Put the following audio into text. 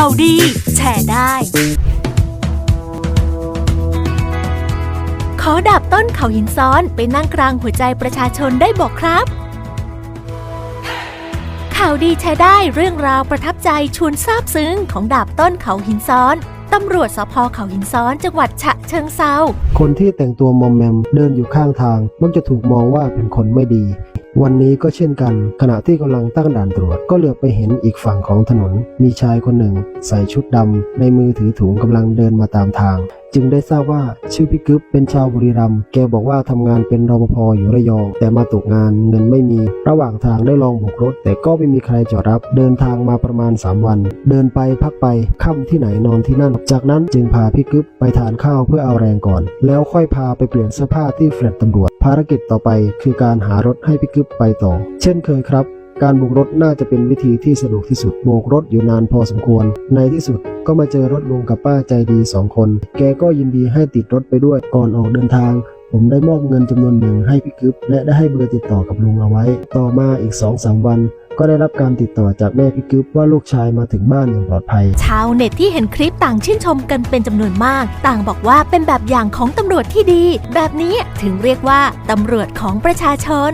ข่าวดี แชร์ได้ ขอดับต้นเขาหินซ้อนไปนั่งกลางหัวใจประชาชนได้บอกครับ ข่าวดีแชร์ได้เรื่องราวประทับใจชวนซาบซึ้งของดาบต้นเขาหินซ้อน ตำรวจสพเขาหินซ้อนจังหวัดฉะเชิงเซาคนที่แต่งตัวมอมแมมเดินอยู่ข้างทางมักจะถูกมองว่าเป็นคนไม่ดี วันนี้ก็เช่นกัน ขณะที่กำลังตั้งด่านตรวจ ก็เหลือบไปเห็นอีกฝั่งของถนน มีชายคนหนึ่ง ใส่ชุดดำในมือถือถุงกำลังเดินมาตามทาง จึงได้ทราบว่าชื่อพี่กึ๊บเป็นชาวบุรีรัมย์แกบอกว่าทำงานเป็นรปภอยู่ระยอง แต่มาตกงานเงินไม่มี ระหว่างทางได้ลองโบกรถ แต่ก็ไม่มีใครจอดรับ เดินทางมาประมาณ 3 วัน เดินไปพักไปค่ำที่ไหนนอนที่นั่น จากนั้นจึงพาพี่กึ๊บไปทานข้าวเพื่อเอาแรงก่อน แล้วค่อยพาไปเปลี่ยนเสื้อผ้าที่แฟลตตำรวจ ภารกิจต่อไป คือการหารถให้พี่กึ๊บไปต่อ เช่นเคยครับ การโบกรถน่าจะเป็นวิธีที่สะดวกที่สุดโบกรถอยู่นานพอสมควร ในที่สุดก็มาเจอรถลุงกับป้าใจดีสองคน แกก็ยินดีให้ติดรถไปด้วยก่อนออกเดินทางผมได้มอบเงินจำนวนหนึ่งให้พี่กึ๊บและได้ให้เบอร์ติดต่อกับลุงเอาไว้ ต่อมาอีก2อสวัน ก็ได้รับการติดต่อจากแม่พี่กึ๊บว่าลูกชายมาถึงบ้านอย่างปลอดภัย ชาวเน็ตที่เห็นคลิปต่างชื่นชมกันเป็นจำนวนมาก ต่างบอกว่าเป็นแบบอย่างของตำรวจที่ดี แบบนี้ถึงเรียกว่าตำรวจของประชาชน